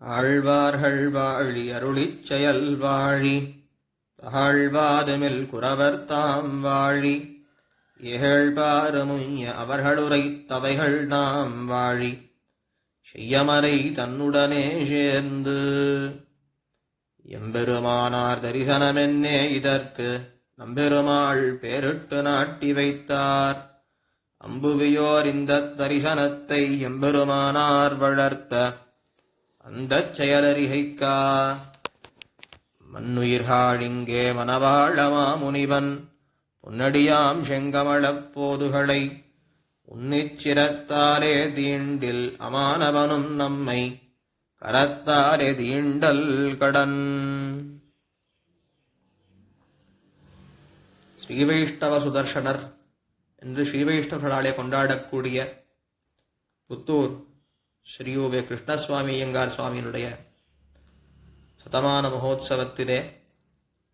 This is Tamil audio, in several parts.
ஆழ்வார்கள் வாழி அருளிச் செயல் வாழி தாழ்வாதுமில் குறவர் தாம் வாழி. ஏழ்பாரமுய்ய அவர்களுரைத் தவைகள் நாம் வாழி. செய்யமறை தன்னுடனே சேர்ந்து எம்பெருமானார் தரிசனமென்னே இதற்கு நம்பெருமாள் பேரிட்டு நாட்டி வைத்தார். அம்புவியோர் இந்த தரிசனத்தை எம்பெருமானார் வளர்த்த அந்த செயலறிகைக்கா? மண்ணுயிர்காழிங்கே மனவாழமா முனிவன் பொன்னடியாம் செங்கமளப் போதுகளை உன்னிச்சிரத்தாலே தீண்டில் அமானவனும் நம்மை கரத்தாலே தீண்டல் கடன். ஸ்ரீவைஷ்ணவ சுதர்ஷனர் என்று ஸ்ரீவைஷ்ணவர்களாலே கொண்டாடக்கூடிய புத்தூர் ஸ்ரீயூவே கிருஷ்ணசுவாமி ஐயங்கார் சுவாமியினுடைய சதமான மகோத்சவத்திலே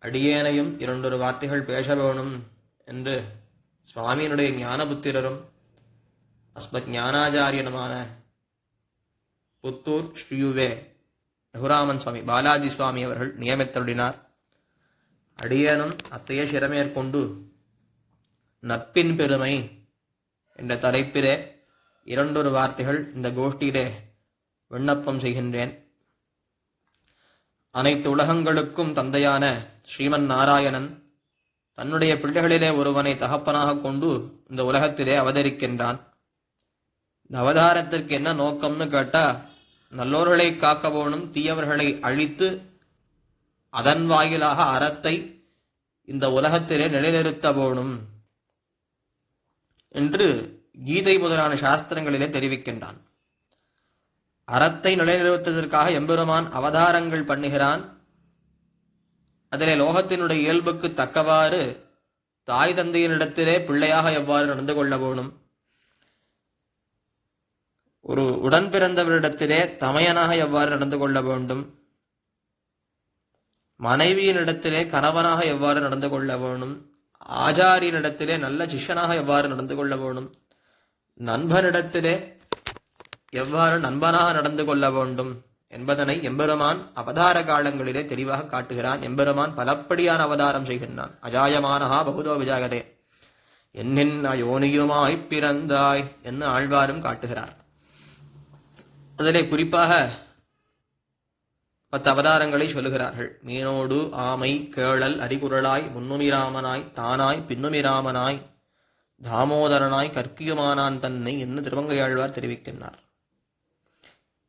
அடியேனையும் இரண்டொரு வார்த்தைகள் பேச வேணும் என்று சுவாமியினுடைய ஞானபுத்திரரும் அஸ்மத் ஞானாச்சாரியனுமான புத்தூர் ஸ்ரீயுவே ரகுராமன் சுவாமி பாலாஜி சுவாமி அவர்கள் நியமித்தருளினார். அடியேனும் அத்தைய சிறமேற்கொண்டு நட்பின் பெருமை என்ற தலைப்பிலே இரண்டொரு வார்த்தைகள் இந்த கோஷ்டியிலே விண்ணப்பம் செய்கின்றேன். அனைத்து உலகங்களுக்கும் தந்தையான ஸ்ரீமன் நாராயணன் தன்னுடைய பிள்ளைகளிலே ஒருவனை தகப்பனாக கொண்டு இந்த உலகத்திலே அவதரிக்கின்றான். இந்த அவதாரத்திற்கு என்ன நோக்கம்னு கேட்டா நல்லோர்களை காக்கவோனும் தீயவர்களை அழித்து அதன் வாயிலாக அறத்தை இந்த உலகத்திலே நிலைநிறுத்தவோனும் என்று கீதை முதலான சாஸ்திரங்களிலே தெரிவிக்கின்றான். அறத்தை நிலைநிறுத்துவதற்காக எம்பெருமான் அவதாரங்கள் பண்ணுகிறான். அதிலே லோகத்தினுடைய இயல்புக்கு தக்கவாறு தாய் தந்தையினிடத்திலே பிள்ளையாக எவ்வாறு நடந்து கொள்ள வேணும்? ஒரு உடன் பிறந்தவரிடத்திலே தமையனாக எவ்வாறு நடந்து கொள்ள வேண்டும்? மனைவியினிடத்திலே கணவனாக எவ்வாறு நடந்து கொள்ள வேணும்? ஆச்சாரியனிடத்திலே நல்ல சிஷ்யனாக எவ்வாறு நடந்து கொள்ள வேணும்? நண்பனிடத்திலே எவ்வாறு நண்பனாக நடந்து கொள்ள வேண்டும் என்பதனை எம்பெருமான் அவதார காலங்களிலே தெளிவாக காட்டுகிறான். எம்பெருமான் பலப்படியான அவதாரம் செய்கின்றான். அஜாயமானஹா பகுதோ விஜாகதே என்னின் யோனியுமாய் பிறந்தாய் என்று ஆழ்வாரும் காட்டுகிறார். அதிலே குறிப்பாக பத்து அவதாரங்களை சொல்லுகிறார்கள். மீனோடு ஆமை கேளல் அரிகுரலாய் முன்னுமிராமனாய் தானாய் பின்னுமிராமனாய் தாமோதரனாய் கற்கியுமானான் தன்னை என்று திருவங்கையாழ்வார் தெரிவிக்கின்றார்.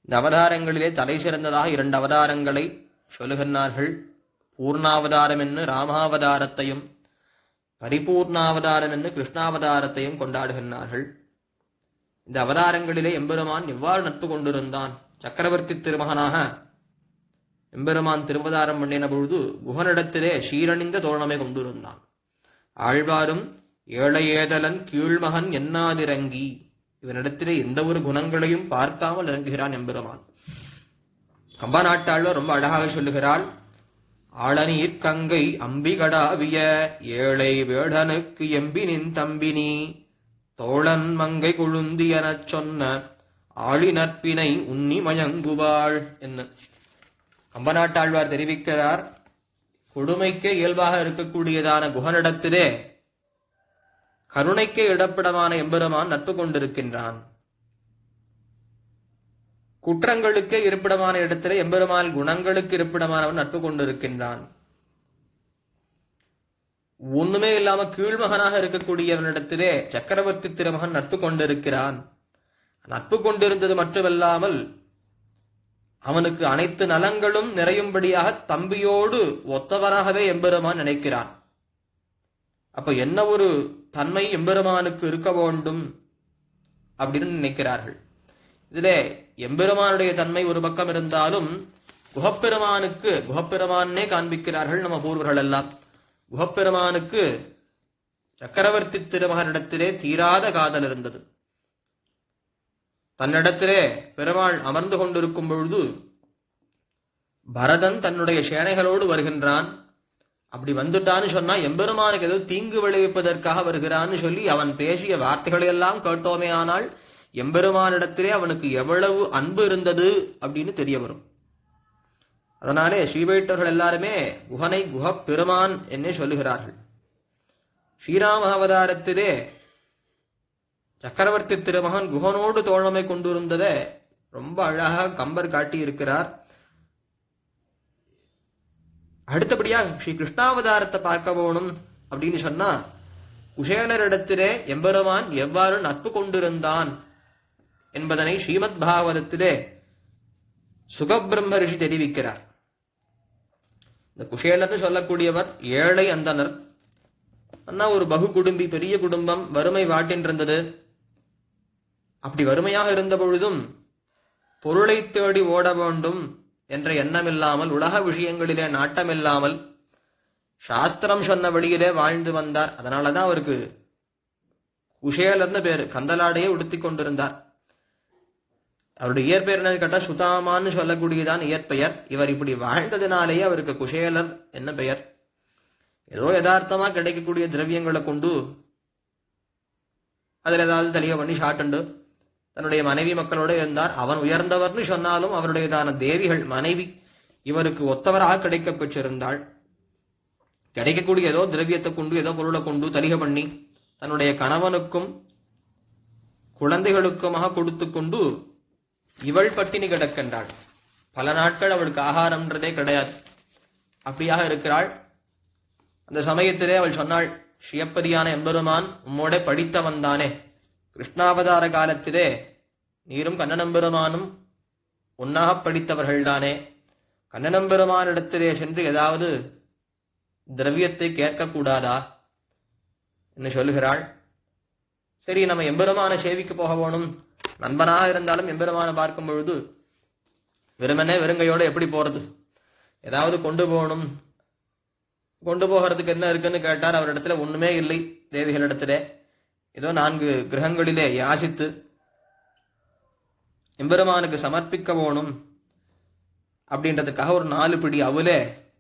இந்த அவதாரங்களிலே தலை சிறந்ததாக இரண்டு அவதாரங்களை சொல்லுகின்றார்கள். பூர்ணாவதாரம் என்று ராமாவதாரத்தையும் பரிபூர்ணாவதாரம் என்று கிருஷ்ணாவதாரத்தையும் கொண்டாடுகின்றார்கள். இந்த அவதாரங்களிலே எம்பெருமான் எவ்வாறு நட்பு கொண்டிருந்தான்? சக்கரவர்த்தி திருமகனாக எம்பெருமான் திருவதாரம் பண்ணின பொழுது குகனிடத்திலே சீரணிந்த தோரணமை கொண்டிருந்தான். ஆழ்வாரும் ஏழையேதலன் கீழ்மகன் என்னாதிரங்கி இவனிடத்திலே எந்த ஒரு குணங்களையும் பார்க்காமல் இறங்குகிறான் எம்பெருமான். கம்ப நாட்டாழ்வார் ரொம்ப அழகாக சொல்லுகிறாள் ஆளநீர் கங்கை அம்பிகடாவிய ஏழை வேடனுக்கு எம்பினின் தம்பினி தோழன் மங்கை குழுந்தி எனச் சொன்ன ஆளி நற்பினை உன்னி மயங்குவாள் என்ன கம்பநாட்டாழ்வார் தெரிவிக்கிறார் கொடுமைக்கே இயல்பாக இருக்கக்கூடியதான குகனிடத்திலே கருணைக்கே இடப்பிடமான எம்பெருமான் நட்பு கொண்டிருக்கின்றான். குற்றங்களுக்கே இருப்பிடமான இடத்திலே எம்பெருமான் குணங்களுக்கு இருப்பிடமானவன் நட்பு கொண்டிருக்கின்றான். ஒண்ணுமே இல்லாம கீழ்மகனாக இருக்கக்கூடியவனிடத்திலே சக்கரவர்த்தி திருமகன் நட்பு கொண்டிருக்கிறான். நட்பு கொண்டிருந்தது மட்டுமல்லாமல் அவனுக்கு அனைத்து நலங்களும் நிறையும்படியாக தம்பியோடு ஒத்தவனாகவே எம்பெருமான் நினைக்கிறான். அப்ப என்ன ஒரு தன்மை எம்பெருமானுக்கு இருக்க வேண்டும் அப்படின்னு நினைக்கிறார்கள். இதுல எம்பெருமானுடைய தன்மை ஒரு பக்கம் இருந்தாலும் குகப்பெருமானுக்கு குகப்பெருமானே காண்பிக்கிறார்கள் நம்ம பூர்வர்கள் எல்லாம். குகப்பெருமானுக்கு சக்கரவர்த்தி திருமகனிடத்திலே தீராத காதல் இருந்தது. தன்னிடத்திலே பெருமாள் அமர்ந்து கொண்டிருக்கும் பொழுது பரதன் தன்னுடைய சேனைகளோடு வருகின்றான். அப்படி வந்துட்டான்னு சொன்னா எம்பெருமானுக்கு ஏதோ தீங்கு விளைவிப்பதற்காக வருகிறான்னு சொல்லி அவன் பேசிய வார்த்தைகளை எல்லாம் கேட்டோமே ஆனால் எம்பெருமானிடத்திலே அவனுக்கு எவ்வளவு அன்பு இருந்தது அப்படின்னு தெரிய வரும். அதனாலே ஸ்ரீவைட்டவர்கள் எல்லாருமே குஹனை குஹ பெருமான் என்னே சொல்லுகிறார்கள். ஸ்ரீராம அவதாரத்திலே சக்கரவர்த்தி திருமகன் குஹனோடு தோழமை கொண்டிருந்ததை ரொம்ப அழகாக கம்பர் காட்டி இருக்கிறார் அடுத்தபடியா ஸ்ரீ கிருஷ்ணாவதாரத்தை பார்க்க போகணும் அப்படின்னு சொன்னா குஷேலரிடத்திலே எம்பெருமான் எவ்வாறு நட்பு கொண்டிருந்தான் என்பதனை ஸ்ரீமத் பாகவதத்திலே சுகபிரம்ம ரிஷி தெரிவிக்கிறார். இந்த குஷேலர்னு சொல்லக்கூடியவர் ஏழை அந்தனர். அண்ணா ஒரு பகு குடும்பி பெரிய குடும்பம் வறுமை வாட்டின்றிருந்தது. அப்படி வறுமையாக இருந்த பொழுதும் பொருளை தேடி ஓட வேண்டும். என்ற எண்ணமில்லாமல் உலக விஷயங்களிலே நாட்டமில்லாமல் சாஸ்திரம் சொன்ன வழியிலே வாழ்ந்து வந்தார். அதனாலதான் அவருக்கு குஷேலர்னு பேர் கந்தலாடையே உடுத்தி கொண்டிருந்தார். அவருடைய இயற்பெயர் என்னன்னு கேட்டால் சுதாமான்னு சொல்லக்கூடியதான் இயற்பெயர். இவர் இப்படி வாழ்ந்ததினாலேயே அவருக்கு குஷேலர் என்ன பெயர்? ஏதோ யதார்த்தமாக கிடைக்கக்கூடிய திரவியங்களை கொண்டு அதில் ஏதாவது தெளிய பண்ணி ஷாட்டுண்டு தன்னுடைய மனைவி மக்களோட இருந்தார். அவன் உயர்ந்தவர்னு சொன்னாலும் அவருடையதான தேவிகள் மனைவி இவருக்கு ஒத்தவராக கிடைக்கப் பெற்றிருந்தாள். கிடைக்கக்கூடிய ஏதோ திரவியத்தை கொண்டு ஏதோ பொருளை கொண்டு தலிக பண்ணி தன்னுடைய கணவனுக்கும் குழந்தைகளுக்குமாக கொடுத்து கொண்டு இவள் பட்டினி கிடக்கின்றாள். பல நாட்கள் அவளுக்கு ஆகாரம்ன்றதே கிடையாது. அப்படியாக இருக்கிறாள். அந்த சமயத்திலே அவள் சொன்னாள் ஷியப்பதியான எம்பெருமான் உம்மோட படித்தவன் தானே. கிருஷ்ணாவதார காலத்திலே நீரும் கண்ணனம்பெருமானும் ஒன்னாக படித்தவர்கள்தானே. கண்ணனம்பெருமானிடத்திலே சென்று ஏதாவது திரவியத்தை கேட்கக்கூடாதா? என்று சொல்லுகிறாள். சரி நம்ம எம்பெருமான சேவிக்க போக வேணும். நண்பனாக இருந்தாலும் எம்பெருமான பார்க்கும் பொழுது வெறுமனே வெறுங்கையோடு எப்படி போறது? ஏதாவது கொண்டு போகணும். கொண்டு போகிறதுக்கு என்ன இருக்குன்னு கேட்டார். அவரிடத்துல ஒண்ணுமே இல்லை. தேவிகளிடத்திலே ஏதோ நான்கு கிரகங்களிலே யாசித்து எம்பெருமானுக்கு சமர்ப்பிக்க போகணும் அப்படின்றதுக்காக ஒரு நாலு பிடி அவுலே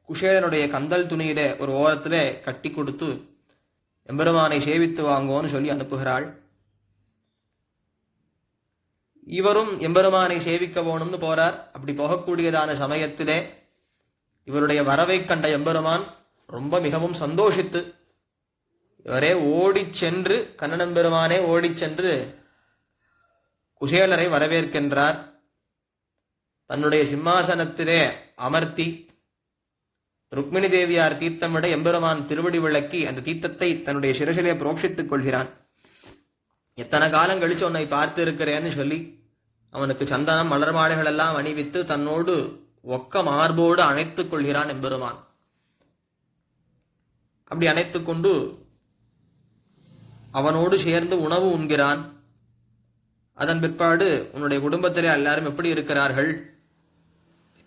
குஷேலனுடைய கந்தல் துணியிலே ஒரு ஓரத்திலே கட்டி கொடுத்து எம்பெருமானை சேவித்து வாங்கோன்னு சொல்லி அனுப்புகிறாள். இவரும் எம்பெருமானை சேவிக்க போகணும்னு போறார். அப்படி போகக்கூடியதான சமயத்திலே இவருடைய வரவை கண்ட எம்பெருமான் ரொம்ப மிகவும் சந்தோஷித்து இவரே ஓடிச் சென்று கண்ணனம் பெருமானே ஓடிச் சென்று குசேலரை வரவேற்கின்றார். தன்னுடைய சிம்மாசனத்திலே அமர்த்தி ருக்மிணி தேவியார் தீர்த்தமிட எம்பெருமான் திருவடி விளக்கி அந்த தீர்த்தத்தை தன்னுடைய சிரசிலே புரோக்ஷித்துக் கொள்கிறான். எத்தனை காலம் கழிச்சு உன்னை பார்த்து இருக்கிறேன்னு சொல்லி அவனுக்கு சந்தனம் மலர் மாலைகள் எல்லாம் அணிவித்து தன்னோடு ஒக்க மார்போடு அணைத்துக் கொள்கிறான் எம்பெருமான். அப்படி அணைத்துக் கொண்டு அவனோடு சேர்ந்து உணவு உண்கிறான். அதன் பிற்பாடு உன்னுடைய குடும்பத்திலே எல்லாரும் எப்படி இருக்கிறார்கள்?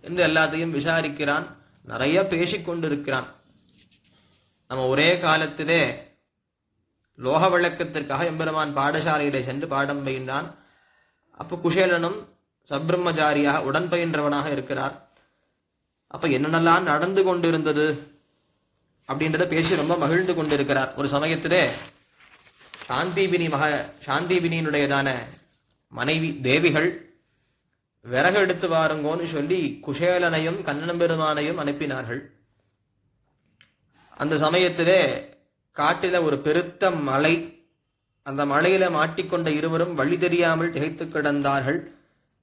என்று எல்லாத்தையும் விசாரிக்கிறான். நிறைய பேசிக்கொண்டிருக்கிறான் நம்ம ஒரே காலத்திலே லோக விளக்கத்திற்காக எம்பெருமான் பாடசாலையிலே சென்று பாடம் பயின்றான். அப்போ குஷேலனும் சப்ரம்மச்சாரியாக உடன் பயின்றவனாக இருக்கிறார். அப்ப என்னென்னலாம் நடந்து கொண்டிருந்தது? அப்படின்றத பேசி ரொம்ப மகிழ்ந்து கொண்டிருக்கிறார். ஒரு சமயத்திலே சாந்திபினி மக சாந்திபினியினுடையதான மனைவி தேவிகள் விறகு எடுத்து வாருங்கோன்னு சொல்லி குஷேலனையும் கண்ணனம்பெருமானையும் அனுப்பினார்கள். அந்த சமயத்திலே காட்டில ஒரு பெருத்த மலை அந்த மலையில மாட்டிக்கொண்ட இருவரும் வழி தெரியாமல் திகைத்து கிடந்தார்கள்.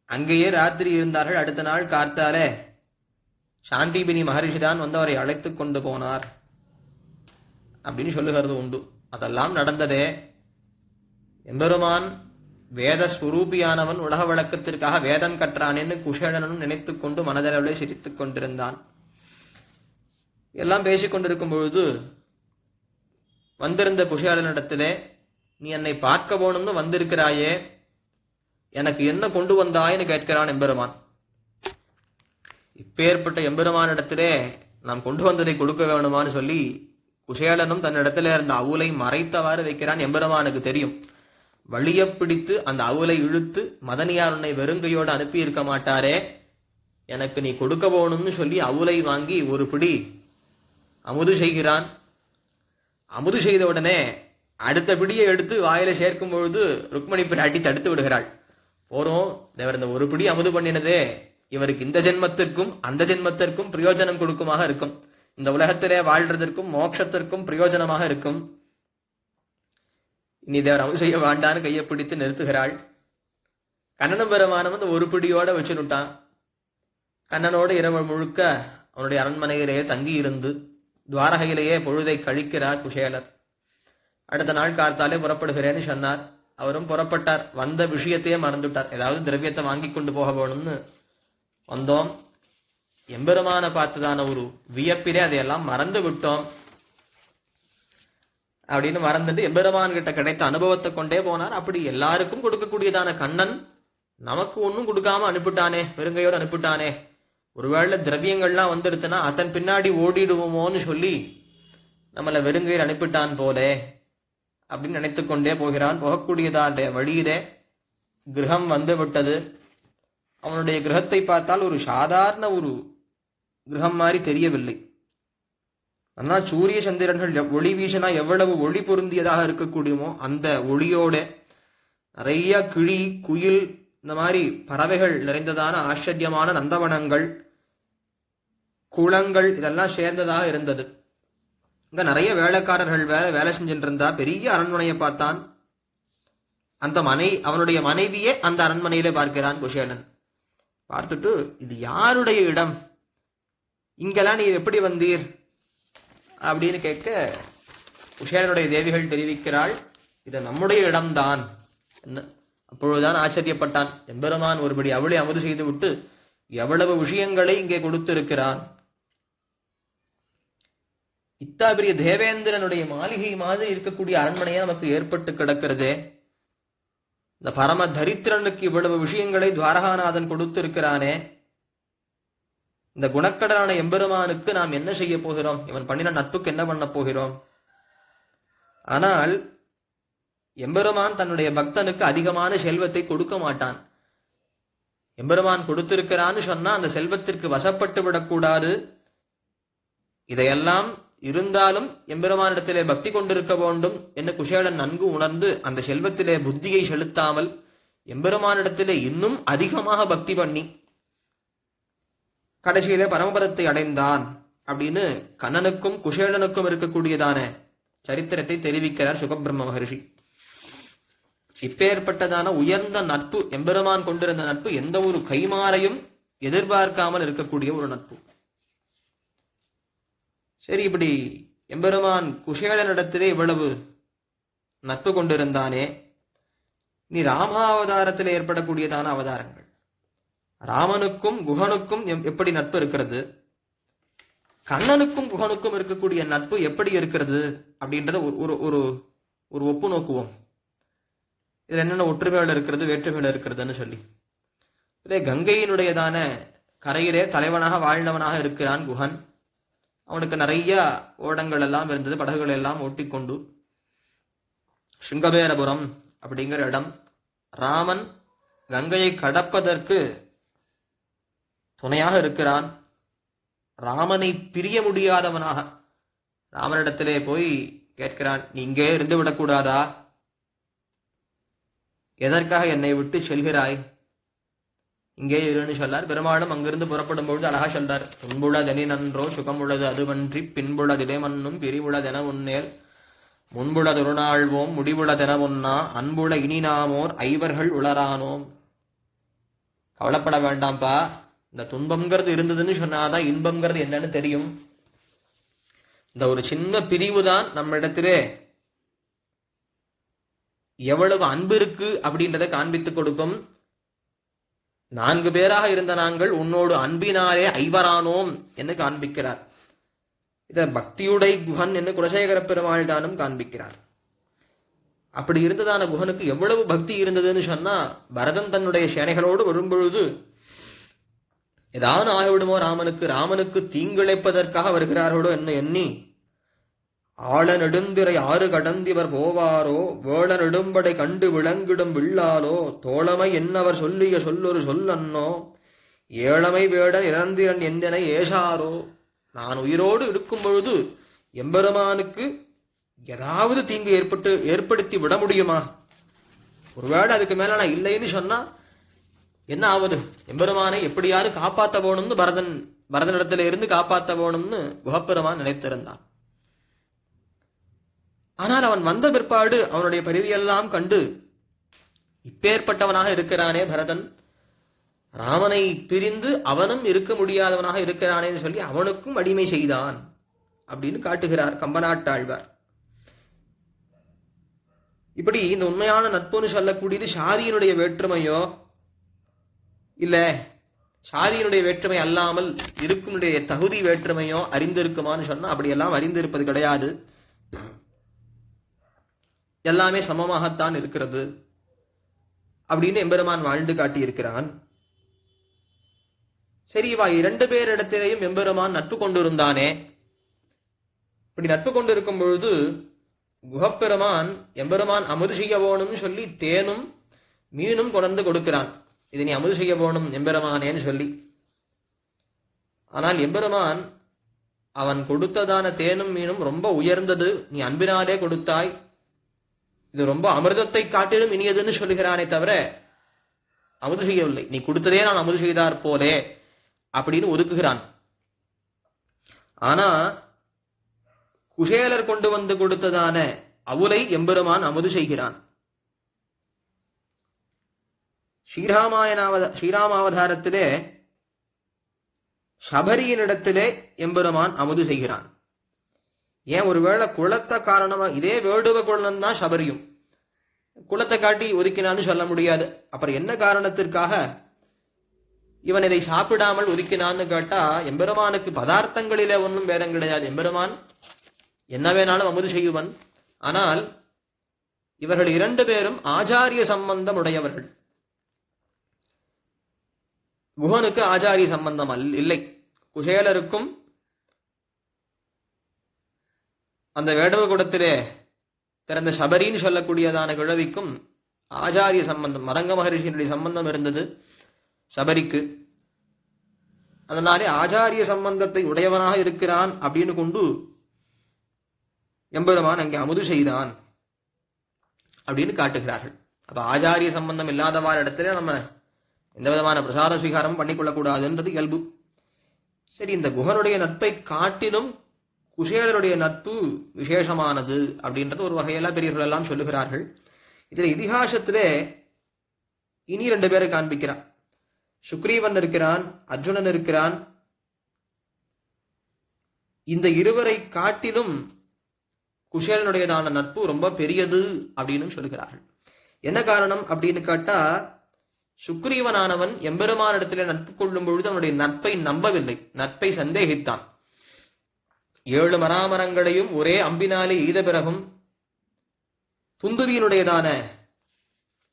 அங்கேயே ராத்திரி இருந்தார்கள். அடுத்த நாள் கார்த்தாலே சாந்திபினி மகரிஷி தான் வந்து அவரை அழைத்து கொண்டு போனார். அப்படின்னு சொல்லுகிறது உண்டு. அதெல்லாம் நடந்ததே. எம்பெருமான் வேத ஸ்வரூபியானவன் உலக வழக்கத்திற்காக வேதம் கற்றானேன்னு குஷேலனும் நினைத்துக் கொண்டு மனதளவிலே சிரித்துக் கொண்டிருந்தான். எல்லாம் பேசிக் கொண்டிருக்கும் பொழுது வந்திருந்த குஷேலனிடத்திலே நீ என்னை பார்க்க போகணும்னு வந்திருக்கிறாயே எனக்கு என்ன கொண்டு வந்தாய்ன்னு கேட்கிறான் எம்பெருமான். இப்பேற்பட்ட எம்பெருமானிடத்திலே நாம் கொண்டு வந்ததை கொடுக்க வேணுமான்னு சொல்லி குஷேலனும் தன்னிடத்திலே இருந்த அவுலை மறைத்தவாறு வைக்கிறான் எம்பெருமானுக்கு தெரியும். வழிய பிடித்து அந்த அவுலை இழுத்து மதனியார் உன்னை வெறுங்கையோடு அனுப்பி இருக்க மாட்டாரே. எனக்கு நீ கொடுக்க போகணும்னு சொல்லி அவுலை வாங்கி ஒரு பிடி அமுது செய்கிறான். அமுது செய்த உடனே அடுத்த பிடியை எடுத்து வாயில சேர்க்கும் பொழுது ருக்மணி பிராட்டி தடுத்து விடுகிறாள். போறோம் இவர் இந்த ஒரு பிடி அமுது பண்ணினதே. இவருக்கு இந்த ஜென்மத்திற்கும் அந்த ஜென்மத்திற்கும் பிரயோஜனம் கொடுக்குமாக இருக்கும். இந்த உலகத்திலே வாழ்றதற்கும் மோட்சத்திற்கும் பிரயோஜனமாக இருக்கும். இனி தேவர் செய்ய வேண்டான்னு கையை பிடித்து நிறுத்துகிறாள். கண்ணனும் பெருமானம் வந்து ஒரு பிடியோட வச்சுனுட்டான் கண்ணனோடு இரவு முழுக்க அவனுடைய அரண்மனையிலேயே தங்கி இருந்து துவாரகையிலேயே பொழுதை கழிக்கிறார் குஷேலர் அடுத்த நாள் கார்த்தாலே புறப்படுகிறேன்னு சொன்னார். அவரும் புறப்பட்டார். வந்த விஷயத்தையே மறந்துட்டார். ஏதாவது திரவியத்தை வாங்கி கொண்டு போக வேணும்னு வந்தோம். எம்பெருமான பார்த்துதான ஒரு வியப்பிலே அதையெல்லாம் மறந்து விட்டோம் அப்படின்னு மறந்துட்டு எம்பெருமான் கிட்ட கிடைத்த அனுபவத்தை கொண்டே போனார். அப்படி எல்லாருக்கும் கொடுக்கக்கூடியதான கண்ணன் நமக்கு ஒன்னும் கொடுக்காம அனுப்பிட்டானே வெறுங்கையோடு அனுப்பிட்டானே. ஒருவேளை திரவியங்கள்லாம் வந்துடுத்துனா அதன் பின்னாடி ஓடிடுவோமோன்னு சொல்லி நம்மள வெறுங்கையில் அனுப்பிட்டான் போலே அப்படின்னு நினைத்து கொண்டே போகிறான். போகக்கூடியதான வழியிலே கிரகம் வந்து விட்டது. அவனுடைய கிரகத்தை பார்த்தால் ஒரு சாதாரண ஒரு கிரகம் மாதிரி தெரியவில்லை. ஆனா சூரிய சந்திரன்கள் எவ்- ஒளி வீசினா எவ்வளவு ஒளி பொருந்தியதாக இருக்கக்கூடியமோ அந்த ஒளியோட நிறைய கிளி குயில் இந்த மாதிரி பறவைகள் நிறைந்ததான ஆச்சரியமான நந்தவனங்கள் குளங்கள் இதெல்லாம் சேர்ந்ததாக இருந்தது. இங்க நிறைய வேலைக்காரர்கள் வேலை வேலை செஞ்சுட்டு இருந்தா பெரிய அரண்மனையை பார்த்தான். அந்த மனை அவனுடைய மனைவியே அந்த அரண்மனையிலே பார்க்கிறான் குஷேலன் பார்த்துட்டு இது யாருடைய இடம்? இங்கெல்லாம் நீர் எப்படி வந்தீர்? அப்படின்னு கேட்க குஷேலனுடைய தேவிகள் தெரிவிக்கிறாள் இது நம்முடைய இடம்தான். அப்பொழுதுதான் ஆச்சரியப்பட்டான். எம்பெருமான் ஒருபடி அவளை அமுது செய்து விட்டு எவ்வளவு விஷயங்களை இங்கே கொடுத்திருக்கிறான். இத்தா பெரிய தேவேந்திரனுடைய மாளிகை மாதிரி இருக்கக்கூடிய அரண்மனையே நமக்கு ஏற்பட்டு கிடக்கிறதே. இந்த பரம தரித்திரனுக்கு இவ்வளவு விஷயங்களை துவாரகாநாதன் கொடுத்திருக்கிறானே. இந்த குணக்கடனான எம்பெருமானுக்கு நாம் என்ன செய்ய போகிறோம்? இவன் பண்ணின நட்புக்கு என்ன பண்ண போகிறோம்? ஆனால் எம்பெருமான் தன்னுடைய பக்தனுக்கு அதிகமான செல்வத்தை கொடுக்க மாட்டான். எம்பெருமான் கொடுத்திருக்கிறான்னு சொன்னா அந்த செல்வத்திற்கு வசப்பட்டு விடக்கூடாது இதையெல்லாம் இருந்தாலும் எம்பெருமானிடத்திலே பக்தி கொண்டிருக்க வேண்டும் என்று குஷேலன் நன்கு உணர்ந்து அந்த செல்வத்திலே புத்தியை செலுத்தாமல் எம்பெருமானிடத்திலே இன்னும் அதிகமாக பக்தி பண்ணி கடைசியிலே பரமபதத்தை அடைந்தான் அப்படின்னு கண்ணனுக்கும் குஷேலனுக்கும் இருக்கக்கூடியதான சரித்திரத்தை தெரிவிக்கிறார் சுகபிரம்ம மகர்ஷி. இப்பேற்பட்டதான உயர்ந்த நட்பு எம்பெருமான் கொண்டிருந்த நட்பு எந்த ஒரு கைமாறையும் எதிர்பார்க்காமல் இருக்கக்கூடிய ஒரு நட்பு. சரி இப்படி எம்பெருமான் குஷேலனிடத்திலே இவ்வளவு நட்பு கொண்டிருந்தானே நீ ராமாவதாரத்தில் ஏற்படக்கூடியதான அவதாரங்கள். ராமனுக்கும் குகனுக்கும் எம்- எப்படி நட்பு இருக்கிறது? கண்ணனுக்கும் குகனுக்கும் இருக்கக்கூடிய நட்பு எப்படி இருக்கிறது? அப்படின்றத ஒரு ஒரு ஒரு ஒரு ஒப்பு நோக்குவோம். இதுல என்னென்ன ஒற்றுமைகள் இருக்கிறது வேற்றுமைகள் இருக்கிறதுன்னு சொல்லி. இதே கங்கையினுடையதான கரையிலே தலைவனாக வாழ்ந்தவனாக இருக்கிறான் குஹன் அவனுக்கு நிறைய ஓடங்கள் எல்லாம் இருந்தது படகுகள் எல்லாம் ஓட்டிக்கொண்டு. சிங்கபேரபுரம் அப்படிங்கிற இடம். ராமன் கங்கையை கடப்பதற்கு துணையாக இருக்கிறான். ராமனை பிரிய முடியாதவனாக. ராமனிடத்திலே போய் கேட்கிறான் நீ இங்கே இருந்து விடக்கூடாதா? எதற்காக என்னை விட்டு செல்கிறாய்? இங்கே இருன்னு சொல்லார். பெருமாளும் அங்கிருந்து புறப்படும் பொழுது அழகா சொல்றார் முன்புளதெனி நன்றோ சுகமுள்ளது அதுவன்றி பின்புளதிலே மண்ணும் பிரிவுளதென உன்னேல். முன்புளதொரு நாள்வோம் முடிவுளதென உன்னா. அன்புள இனி நாமோர் ஐவர்கள் உளரானோம். கவலைப்பட வேண்டாம்ப்பா. இந்த துன்பம்ங்கிறது இருந்ததுன்னு சொன்னாதான் இன்பம்ங்கிறது என்னன்னு தெரியும். இந்த ஒரு சின்ன பிரிவு தான் நம்ம இடத்திலே எவ்வளவு அன்பு இருக்கு அப்படின்றத காண்பித்துக் கொடுக்கும். நான்கு பேராக இருந்த நாங்கள் உன்னோடு அன்பினாலே ஐவரானோம் என்று காண்பிக்கிறார். இத பக்தியுடை குஹன் என்று குலசேகர பெருமாள் தானும் காண்பிக்கிறார். அப்படி இருந்ததான குஹனுக்கு எவ்வளவு பக்தி இருந்ததுன்னு சொன்னா பரதன் தன்னுடைய சேனைகளோடு வரும்பொழுது ஏதாவது ஆகிவிடுமோ ராமனுக்கு? ராமனுக்கு தீங்கிழைப்பதற்காக வருகிறார்களோ என்ன எண்ணி? ஆழ நெடுந்திரை ஆறு கடந்திவர் போவாரோ? வேள நெடும்படை கண்டு விளங்கிடும் வில்லாலோ? தோழமை என்னவர் சொல்லிய சொல்லொரு சொல்லன்னோ? ஏழமை வேடன் இறந்திரன் எந்தனை ஏசாரோ? நான் உயிரோடு இருக்கும் பொழுது எம்பெருமானுக்கு ஏதாவது தீங்கு ஏற்பட்டு ஏற்படுத்தி விட முடியுமா? ஒருவேளை அதுக்கு மேல நான் இல்லைன்னு சொன்னா என்ன ஆவது? எம்பெருமானை எப்படியாவது காப்பாத்த போகணும்னு பரதன் பரதனிடத்துல இருந்து காப்பாத்த போகணும்னு குகப்பெருமான் நினைத்திருந்தான். ஆனால் அவன் வந்த பிற்பாடு அவனுடைய பரிவியெல்லாம் கண்டு இப்பேற்பட்டவனாக இருக்கிறானே பரதன். ராமனை பிரிந்து அவனும் இருக்க முடியாதவனாக இருக்கிறானேன்னு சொல்லி அவனுக்கும் அடிமை செய்தான் அப்படின்னு காட்டுகிறார் கம்பநாட்டாழ்வார். இப்படி இந்த உண்மையான நட்புன்னு சொல்லக்கூடியது சாதியினுடைய வேற்றுமையோ இல்ல சாதியினுடைய வேற்றுமை அல்லாமல் இருக்குமுடைய தகுதி வேற்றுமையோ அறிந்திருக்குமான்னு சொன்னா அப்படியெல்லாம் அறிந்திருப்பது கிடையாது. எல்லாமே சமமாகத்தான் இருக்கிறது. அப்படின்னு எம்பெருமான் வாழ்ந்து காட்டியிருக்கிறான். சரி இவா இரண்டு பேரிடத்திலேயும் எம்பெருமான் நட்பு கொண்டிருந்தானே. இப்படி நட்பு கொண்டிருக்கும் பொழுது குகப்பெருமான் எம்பெருமான் அமுது செய்ய சொல்லி தேனும் மீனும் கொண்டு கொடுக்கிறான். இது நீ அமுது செய்ய போகணும் எம்பெருமானேன்னு சொல்லி. ஆனால் எம்பெருமான் அவன் கொடுத்ததான தேனும் மீனும் ரொம்ப உயர்ந்தது நீ அன்பினாலே கொடுத்தாய். இது ரொம்ப அமிர்தத்தை காட்டிலும் இனியதுன்னு சொல்லுகிறானே தவிர அமுது செய்யவில்லை. நீ கொடுத்ததே நான் அமுது செய்தார் போலே அப்படின்னு ஒதுக்குகிறான். ஆனா குஷேலர் கொண்டு வந்து கொடுத்ததான அவுலை எம்பெருமான் அமுது செய்கிறான். ஸ்ரீராமாயணாவத ஸ்ரீராமாவதாரத்திலே சபரியினிடத்திலே எம்பெருமான் அமுது செய்கிறான். ஏன் ஒருவேளை குளத்தை காரணமா இதே வேடுவ குளம் தான் சபரியும். குளத்தை காட்டி ஒதுக்கினான்னு சொல்ல முடியாது. அப்புறம் என்ன காரணத்திற்காக இவன் இதை சாப்பிடாமல் ஒதுக்கினான்னு கேட்டா எம்பெருமானுக்கு பதார்த்தங்களிலே ஒன்றும் பேதம் கிடையாது. எம்பெருமான் என்ன வேணாலும் அமுது செய்வன் ஆனால் இவர்கள் இரண்டு பேரும் ஆச்சாரிய சம்பந்தம் உடையவர்கள். குஹனுக்கு ஆச்சாரிய சம்பந்தம் அல் இல்லை. குசேலருக்கும் அந்த வேடவகுடத்திலே பிறந்த சபரின்னு சொல்லக்கூடியதான கிழவிக்கும் ஆச்சாரிய சம்பந்தம் மதங்க மகரிஷியினுடைய சம்பந்தம் இருந்தது சபரிக்கு அதனாலே ஆச்சாரிய சம்பந்தத்தை உடையவனாக இருக்கிறான் அப்படின்னு கொண்டு எம்பெருமான் அங்கே அமுது செய்தான் அப்படின்னு காட்டுகிறார்கள். அப்ப ஆச்சாரிய சம்பந்தம் இல்லாதவாறு இடத்துல நம்ம எந்த விதமான பிரசாத ஸ்வீகாரம் பண்ணிக்கொள்ளக்கூடாதுன்றது இயல்பு. சரி இந்த குகனுடைய நட்பை காட்டிலும் குசேலருடைய நட்பு விசேஷமானது அப்படின்றது ஒரு வகையெல்லாம் பெரியவர்கள் எல்லாம் சொல்லுகிறார்கள். இதுல இதிகாசத்திலே இனி ரெண்டு பேரை காண்பிக்கிறான். சுக்ரீவன் இருக்கிறான் அர்ஜுனன் இருக்கிறான். இந்த இருவரை காட்டிலும் குஷேலனுடையதான நட்பு ரொம்ப பெரியது அப்படின்னு சொல்லுகிறார்கள். என்ன காரணம் அப்படின்னு கேட்டா சுக்ரீவனானவன் எம்பெருமானிடத்திலே நட்பு கொள்ளும் பொழுது அவனுடைய நட்பை நம்பவில்லை. நட்பை சந்தேகித்தான். ஏழு மராமரங்களையும் ஒரே அம்பினாலே எய்த பிறகும் துந்துவியினுடையதான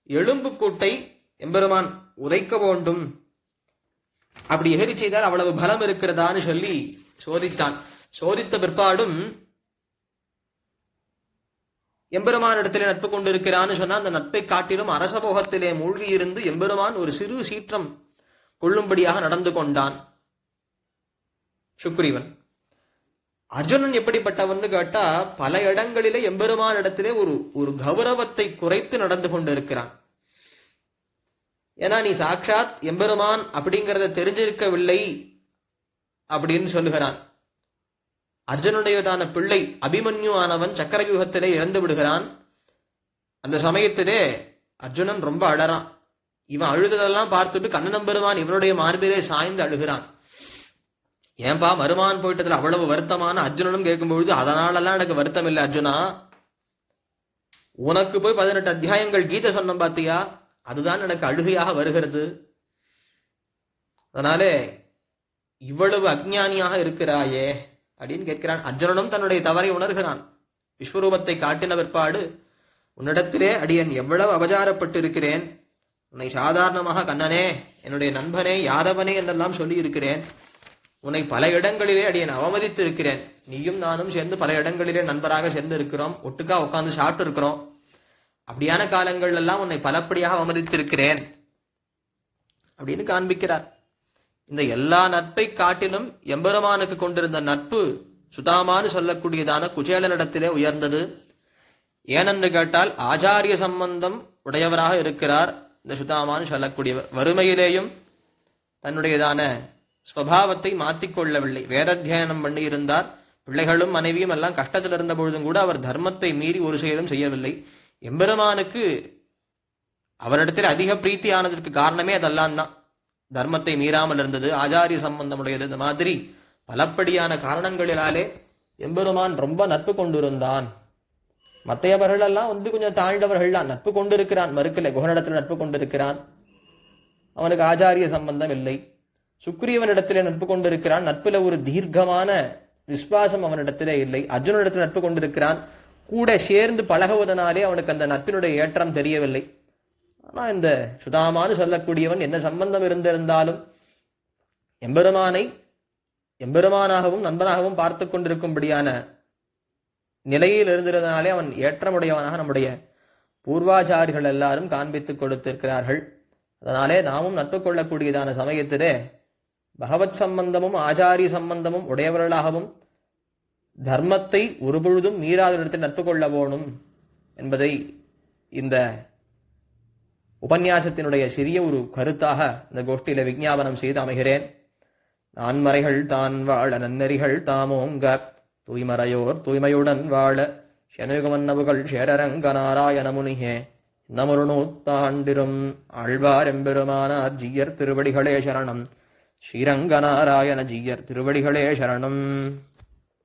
எலும்பு கூட்டை எம்பெருமான் உதைக்க வேண்டும். அப்படி எகிரி செய்தால் அவ்வளவு பலம் இருக்கிறதான்னு சொல்லி சோதித்தான். சோதித்த பிற்பாடும் எம்பெருமானிடத்திலே நட்பு கொண்டிருக்கிறான்னு சொன்னா அந்த நட்பை காட்டிலும் அரசபோகத்திலே மூழ்கி இருந்து எம்பெருமான் ஒரு சிறு சீற்றம் கொள்ளும்படியாக நடந்து கொண்டான். சுக்ரீவன். அர்ஜுனன் எப்படிப்பட்டவன் கேட்டா பல இடங்களிலே எம்பெருமான் இடத்திலே ஒரு ஒரு கௌரவத்தை குறைத்து நடந்து கொண்டிருக்கிறான். ஏன்னா நீ சாட்சாத் எம்பெருமான் அப்படிங்கறத தெரிஞ்சிருக்கவில்லை அப்படின்னு சொல்லுகிறான். அர்ஜுனுடையதான பிள்ளை அபிமன்யு ஆனவன் சக்கரவியூகத்திலே இறந்து விடுகிறான். அந்த சமயத்திலே அர்ஜுனன் ரொம்ப அழறான் இவன் அழுததெல்லாம் பார்த்துட்டு கண்ணன் பெருமான் இவனுடைய மார்பிலே சாய்ந்து அழுகிறான். ஏன்பா மருமான் போயிட்டதுல அவ்வளவு வருத்தமான அர்ஜுனனும் கேட்கும்பொழுது அதனாலெல்லாம் எனக்கு வருத்தம் இல்லை அர்ஜுனா. உனக்கு போய் பதினெட்டு அத்தியாயங்கள் கீதை சொன்னோம் பாத்தியா? அதுதான் எனக்கு அழுகையாக வருகிறது. அதனாலே இவ்வளவு அஜ்ஞானியாக இருக்கிறாயே. அப்படின்னு கேட்கிறான். அர்ஜுனனும் தன்னுடைய தவறை உணர்கிறான். விஸ்வரூபத்தை காட்டின பிற்பாடு உன்னிடத்திலே அடியன் எவ்வளவு அபஜாரப்பட்டு இருக்கிறேன் உன்னை சாதாரணமாக கண்ணனே என்னுடைய நண்பனே யாதவனே என்றெல்லாம் சொல்லி இருக்கிறேன் உன்னை பல இடங்களிலே அடியன் அவமதித்து இருக்கிறேன் நீயும் நானும் சேர்ந்து பல இடங்களிலே நண்பராக சேர்ந்து இருக்கிறோம் ஒட்டுக்கா உட்காந்து சாப்பிட்டு இருக்கிறோம் அப்படியான காலங்கள் எல்லாம் உன்னை பலப்படியாக அவமதித்திருக்கிறேன். அப்படின்னு காண்பிக்கிறார். இந்த எல்லா நட்பை காட்டிலும் எம்பெருமானுக்கு கொண்டிருந்த நட்பு சுதாமான்னு சொல்லக்கூடியதான குச்சேலனிடத்திலே உயர்ந்தது. ஏனென்று கேட்டால் ஆச்சாரிய சம்பந்தம் உடையவராக இருக்கிறார் இந்த சுதாமான்னு சொல்லக்கூடியவர் வறுமையிலேயும் தன்னுடையதான ஸ்வபாவத்தை மாற்றிக்கொள்ளவில்லை வேதத்தியானம் பண்ணி இருந்தார் பிள்ளைகளும் மனைவியும் எல்லாம் கஷ்டத்தில் இருந்த பொழுதும் கூட அவர் தர்மத்தை மீறி ஒரு செயலும் செய்யவில்லை. எம்பெருமானுக்கு அவரிடத்தில் அதிக பிரீத்தி ஆனதற்கு காரணமே அதெல்லாம் தான். தர்மத்தை மீறாமல் இருந்தது ஆச்சாரிய சம்பந்தமுடையது. இந்த மாதிரி பலப்படியான காரணங்களினாலே எம்பெருமான் ரொம்ப நட்பு கொண்டிருந்தான். மத்தையவர்கள் எல்லாம் வந்து கொஞ்சம் தாழ்ந்தவர்கள்லாம் நட்பு கொண்டிருக்கிறான். மறுக்கலை. குகனிடத்தில் நட்பு கொண்டிருக்கிறான். அவனுக்கு ஆச்சாரிய சம்பந்தம் இல்லை. சுக்ரீவனிடத்திலே நட்பு கொண்டிருக்கிறான். நட்பில் ஒரு தீர்க்கமான விஸ்வாசம் அவனிடத்திலே இல்லை. அர்ஜுனிடத்தில் நட்பு கொண்டிருக்கிறான். கூட சேர்ந்து பழகுவதனாலே அவனுக்கு அந்த நட்பினுடைய ஏற்றம் தெரியவில்லை. ஆனா இந்த சுதாமான்னு சொல்லக்கூடியவன் என்ன சம்பந்தம் இருந்திருந்தாலும் எம்பெருமானை எம்பெருமானாகவும் நண்பனாகவும் பார்த்து கொண்டிருக்கும்படியான நிலையில் இருந்திருந்தனாலே அவன் ஏற்றமுடையவனாக நம்முடைய பூர்வாச்சாரிகள் எல்லாரும் காண்பித்துக் கொடுத்திருக்கிறார்கள். அதனாலே நாமும் நட்பு கொள்ளக்கூடியதான சமயத்திலே பகவத் சம்பந்தமும் ஆச்சாரிய சம்பந்தமும் உடையவர்களாகவும் தர்மத்தை ஒருபொழுதும் மீறாத இடத்தில் நட்பு கொள்ள போகணும் என்பதை இந்த உபன்யாசத்தினுடைய சிறிய ஒரு கருத்தாக இந்த கோஷ்டியில விஞ்ஞாபனம் செய்து அமைகிறேன். நான்மறைகள் தான் வாழ நன்னறிகள் தாமோங்க தூய்மறையோர் தூய்மையுடன் வாழ செனுகமன்னவுகள் சேரரங்க நாராயண முனியே நமரு நூத்தாண்டிரும் ஆழ்வார் எம்பெருமானார் ஜீயர் திருவடிகளே சரணம். ஸ்ரீரங்க நாராயண ஜீயர் திருவடிகளே சரணம்.